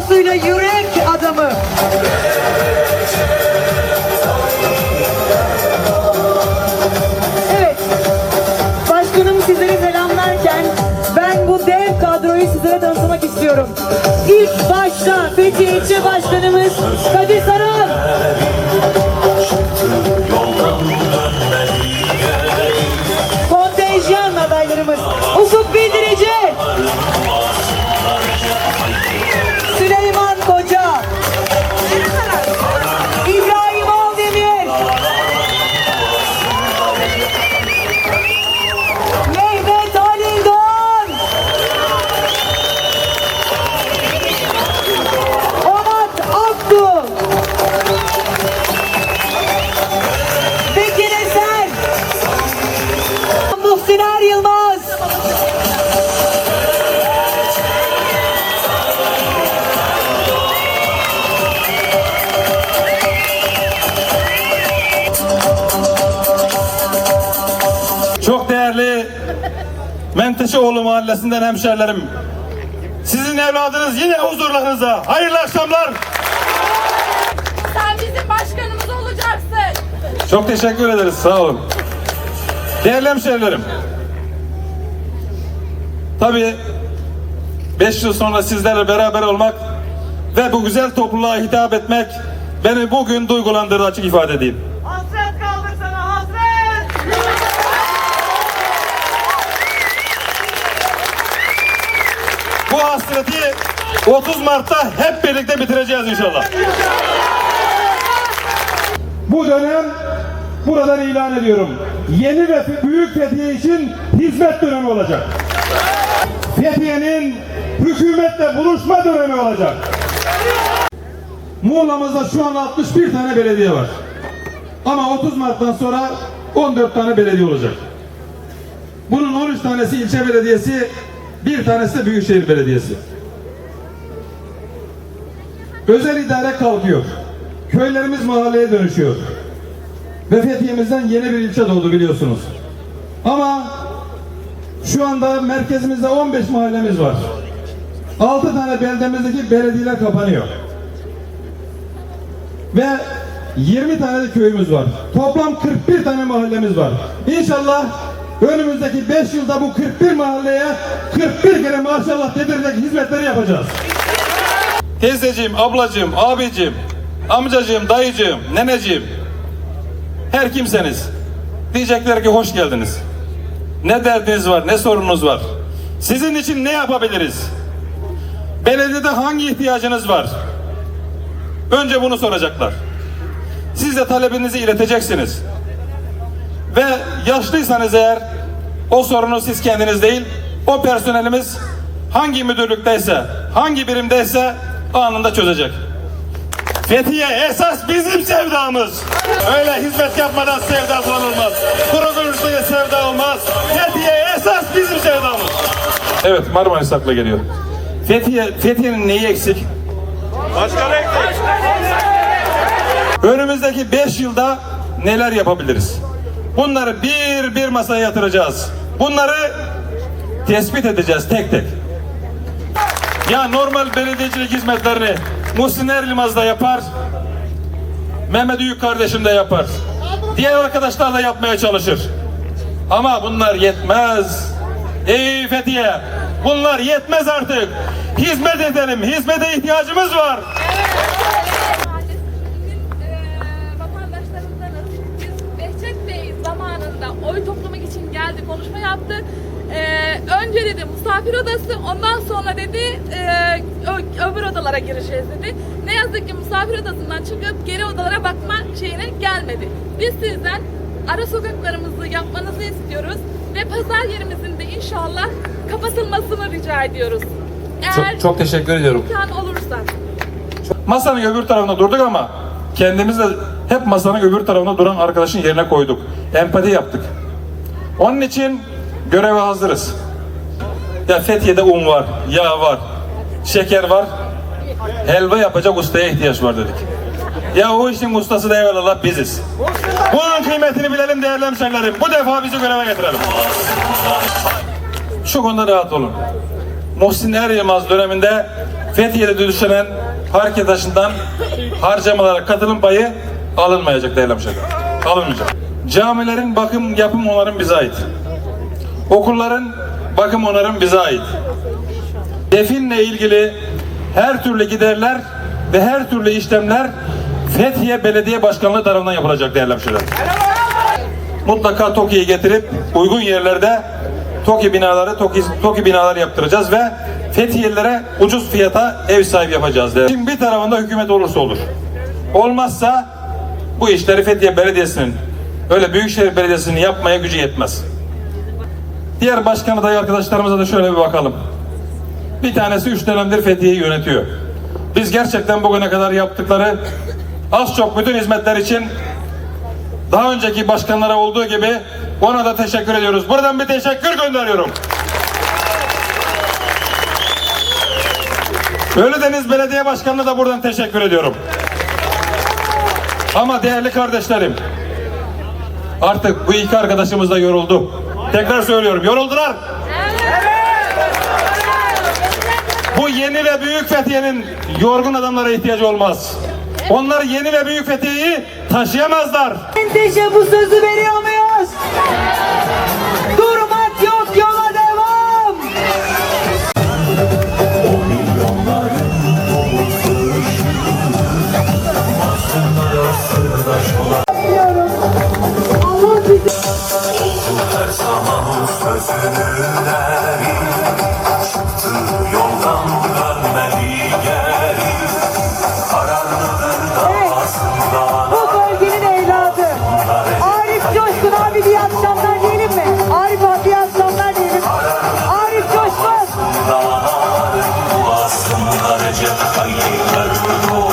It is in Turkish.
duygusuyla yürek adamı. Evet. Başkanım sizlere selamlarken ben bu dev kadroyu sizlere tanıtmak istiyorum. İlk başta Fethiye İlçe Başkanımız Kadir Saran. Menteşeoğlu Mahallesi'nden hemşerilerim. Sizin evladınız yine huzurlarınıza. Hayırlı akşamlar. Sen bizim başkanımız olacaksın. Çok teşekkür ederiz. Sağ olun. Değerli hemşerilerim. Tabii 5 yıl sonra sizlerle beraber olmak ve bu güzel topluluğa hitap etmek beni bugün duygulandırdı açık ifade edeyim. Hasreti 30 Mart'ta hep birlikte bitireceğiz inşallah. Bu dönem buradan ilan ediyorum. Yeni ve büyük Fethiye için hizmet dönemi olacak. Fethiye'nin hükümetle buluşma dönemi olacak. Muğla'mızda şu an 61 tane belediye var. Ama 30 Mart'tan sonra 14 tane belediye olacak. Bunun 13 tanesi ilçe belediyesi, bir tanesi de Büyükşehir Belediyesi. Özel idare kalkıyor. Köylerimiz mahalleye dönüşüyor. Ve Fethiye'mizden yeni bir ilçe doğdu biliyorsunuz. Ama şu anda merkezimizde 15 mahallemiz var. 6 tane beldemizdeki belediyeler kapanıyor. Ve 20 tane de köyümüz var. Toplam 41 tane mahallemiz var. İnşallah önümüzdeki 5 yılda bu 41 mahalleye 41 kere maşallah dedirecek hizmetleri yapacağız. Teyzeciğim, ablacığım, abicim, amcacığım, dayıcığım, neneciğim. Her kimseniz diyecekler ki hoş geldiniz. Ne derdiniz var, ne sorunuz var? Sizin için ne yapabiliriz? Belediyede hangi ihtiyacınız var? Önce bunu soracaklar. Siz de talebinizi ileteceksiniz. Ve yaşlıysanız eğer o sorunu siz kendiniz değil, o personelimiz hangi müdürlükteyse, hangi birimdeyse anında çözecek. Fethiye esas bizim sevdamız. Öyle hizmet yapmadan sevda falan olmaz. Kuruluşluya sevda olmaz. Fethiye esas bizim sevdamız. Evet Marmaris akla geliyor. Fethiye, Fethiye'nin neyi eksik? Önümüzdeki 5 yılda neler yapabiliriz? Bunları bir bir masaya yatıracağız. Bunları tespit edeceğiz tek tek. Ya normal belediyecilik hizmetlerini Muhsin Erlimaz da yapar. Mehmet Büyük kardeşim de yapar. Diğer arkadaşlar da yapmaya çalışır. Ama bunlar yetmez. Ey Fethiye! Bunlar yetmez artık. Hizmet edelim. Hizmete ihtiyacımız var. Mahallesinin konuşma yaptı. Eee, önce dedi misafir odası, ondan sonra dedi ö- öbür odalara gireceğiz dedi. Ne yazık ki misafir odasından çıkıp geri odalara bakma şeyine gelmedi. Biz sizden ara sokaklarımızı yapmanızı istiyoruz ve pazar yerimizin de inşallah kapatılmasını rica ediyoruz. Eğer Çok, çok teşekkür ediyorum. imkan olursa. Masanın öbür tarafında durduk ama kendimiz de hep masanın öbür tarafında duran arkadaşın yerine koyduk. Empati yaptık. Onun için göreve hazırız. Ya Fethiye'de un var, yağ var, şeker var. Helva yapacak ustaya ihtiyaç var dedik. Ya o işin ustası da evvelallah biziz. Bunun kıymetini bilelim değerli hemşehrilerim. Bu defa bizi göreve getirelim. Şu konuda rahat olun. Muhsin Er Yılmaz döneminde Fethiye'de düzenlenen hareket taşından harcamalara katılım payı alınmayacak değerli hemşehrilerim. Alınmayacak. Camilerin bakım yapım onarım bize ait. Okulların bakım onarım bize ait. Definle ilgili her türlü giderler ve her türlü işlemler Fethiye Belediye Başkanlığı tarafından yapılacak değerli hemşehrilerim. Mutlaka TOKİ'yi getirip uygun yerlerde TOKİ binaları, TOKİ, TOKİ binaları yaptıracağız ve Fethiyelilere ucuz fiyata ev sahibi yapacağız. Değerli. Şimdi bir tarafında hükümet olursa olur. Olmazsa bu işleri Fethiye Belediyesi'nin öyle Büyükşehir Belediyesi'nin yapmaya gücü yetmez. Diğer başkan adayı arkadaşlarımıza da şöyle bir bakalım. Bir tanesi üç dönemdir Fethiye'yi yönetiyor. Biz gerçekten bugüne kadar yaptıkları az çok bütün hizmetler için daha önceki başkanlara olduğu gibi ona da teşekkür ediyoruz. Buradan bir teşekkür gönderiyorum. Ölüdeniz Belediye Başkanı'na da buradan teşekkür ediyorum. Ama değerli kardeşlerim, artık bu iki arkadaşımız da yoruldu. Tekrar söylüyorum, yoruldular. Bu yeni ve büyük Fethiye'nin yorgun adamlara ihtiyacı olmaz. Onlar yeni ve büyük Fethiye'yi taşıyamazlar. Menteşe bu sözü veriyor muyuz? Durmak yok yola devam. Allah 아,